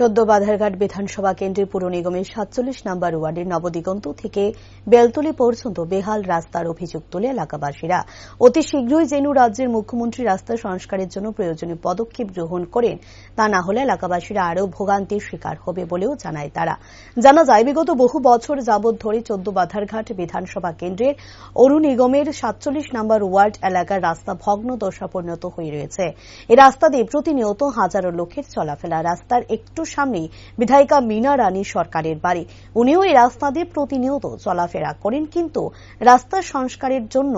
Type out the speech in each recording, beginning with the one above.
চোদ্দ বাধারঘাট বিধানসভা কেন্দ্রের পুর নিগমের সাতচল্লিশ নম্বর ওয়ার্ডের নবদিগন্ত থেকে বেলতলি পর্যন্ত বেহাল রাস্তার অভিযোগ তোলে এলাকাবাসীরা। অতি শীঘ্রই যেন রাজ্যের মুখ্যমন্ত্রী রাস্তা সংস্কারের জন্য প্রয়োজনীয় পদক্ষেপ গ্রহণ করেন, তা না হলে এলাকাবাসীরা আরও ভোগান্তির শিকার হবে বলেও জানায় তারা। জানা যায়, বিগত বহু বছর যাবৎ ধরে চোদ্দ বাধারঘাট বিধানসভা কেন্দ্রের অরু নিগমের সাতচল্লিশ নম্বর ওয়ার্ড এলাকার রাস্তা ভগ্ন দশা পরিণত হয়ে রয়েছে। এই রাস্তা দিয়ে প্রতিনিয়ত হাজারো লোকের চলাফেরা, রাস্তার একটু সামনেই বিধায়িকা মিনা রানী সরকারের বাড়ি। উনিও এই রাস্তা দিয়ে প্রতিনিয়ত চলাফেরা করেন, কিন্তু রাস্তা সংস্কারের জন্য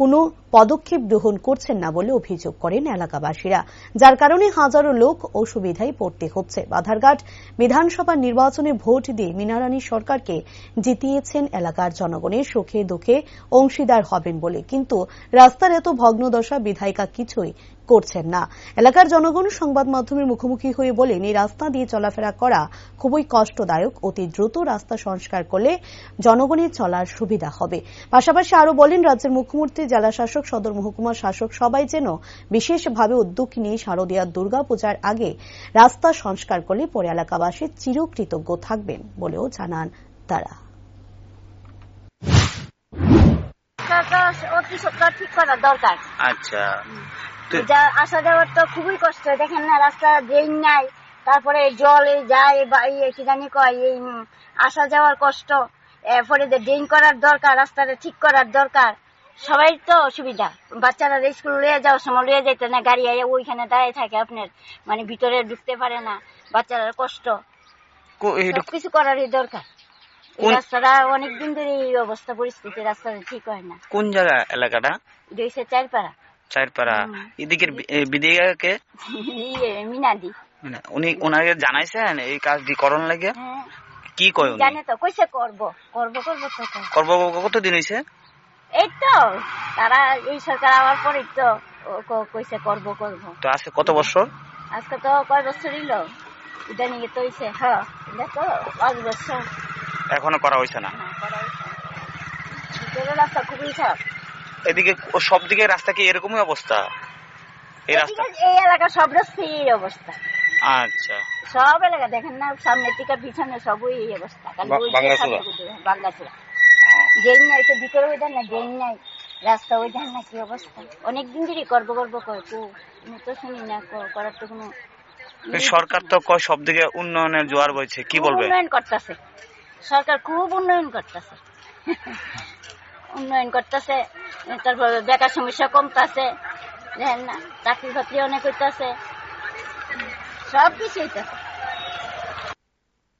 কোনো পদক্ষেপ গ্রহণ করছেন না বলে অভিযোগ করেন এলাকাবাসীরা। যার কারণে হাজারো লোক অসুবিধায় পড়তে হচ্ছে। বাধারঘাট বিধানসভা নির্বাচনে ভোট দিয়ে মিনারানী সরকারকে জিতিয়েছেন এলাকার জনগণের সুখে দুঃখে অংশীদার হবেন বলে। কিন্তু রাস্তার এত ভগ্নদশা বিধায়িকা কিছুই করছেন না। এলাকার জনগণ সংবাদ মাধ্যমের মুখোমুখি হয়ে বলেন, এই রাস্তা দিয়ে চলাফেরা করা খুবই কষ্টদায়ক, অতি দ্রুত রাস্তা সংস্কার করলে জনগণের চলার সুবিধা হবে। পাশাপাশি আরও বলেন, রাজ্যের মুখ্যমন্ত্রী জেলা শাসক সদর মহকুমা শাসক সবাই যেন বিশেষভাবে উদ্যোগ নিয়ে শারদীয়া দুর্গাপূজার আগে রাস্তা সংস্কার করলে পরে এলাকাবাসী চিরকৃতজ্ঞ থাকবেন বলেও জানান তারা। তারপরে জল যায় বা জানি কয় এই আসা যাওয়ার কষ্ট এরপরে ড্রেন করার দরকার রাস্তাটা ঠিক করার দরকার সবাই তো অসুবিধা বাচ্চারা স্কুল লিয়ে যাওয়ার সময় লিয়ে যেতে না গাড়ি আইয়া ওইখানে দাঁড়িয়ে থাকে আপনার মানে ভিতরে ঢুকতে পারে না বাচ্চারা কষ্ট কো- এটা সবকিছু করারই দরকার রাস্তাটা অনেকদিন ধরে এই অবস্থা পরিস্থিতি রাস্তাটা ঠিক হয় না। কোন জায়গা এলাকাটা? দুইশো চার পাড়া চারপাড়া এদিকের বি- এ, বিধায়িকাকে ইয়ে মিনাদি। মানে উনি ওনাকে জানাইছেন এই কাজটি করণ লাগে? হ্যাঁ। কি কয় উনি? জানে তো কইছে করব করব করব তো। করব কতদিন হয়েছে এই তো তারা এই সরকার আওয়ার পরে তো কইছে করব করব। তো আজকে কত বছর? আজকে তো কয় বছর ইলো এটা নিয়ে তো হইছে হ্যাঁ এটা তো পাঁচ বছর। এখনও করা হয়েছে না। হ্যাঁ, রাস্তা খুবই খারাপ। এদিকে সব দিকে রাস্তা কি এরকমই অবস্থা? এই রাস্তা এই এলাকা সব রাস্তায় এই অবস্থা। আচ্ছা। সব এলাকা দেখেন না সামনে থেকে পিছনে সবই এই অবস্থা। নাই তো ভিতরে না নাই। রাস্তা ওই না কি অবস্থা? অনেকদিন ধরে করব করব কয় কো আমি তো শুনি না করার তো কোনো সরকার তো কয় সব দিকে উন্নয়নের জোয়ার বইছে কি বলবে? উন্নয়ন করতেছে। সরকার খুব উন্নয়ন করতেছে। উন্নয়ন করতেছে, তারপর বেকার সমস্যা কমতেছে না চাকরি বাকরি অনেক হইতেছে। সব কিছু হইতাছে।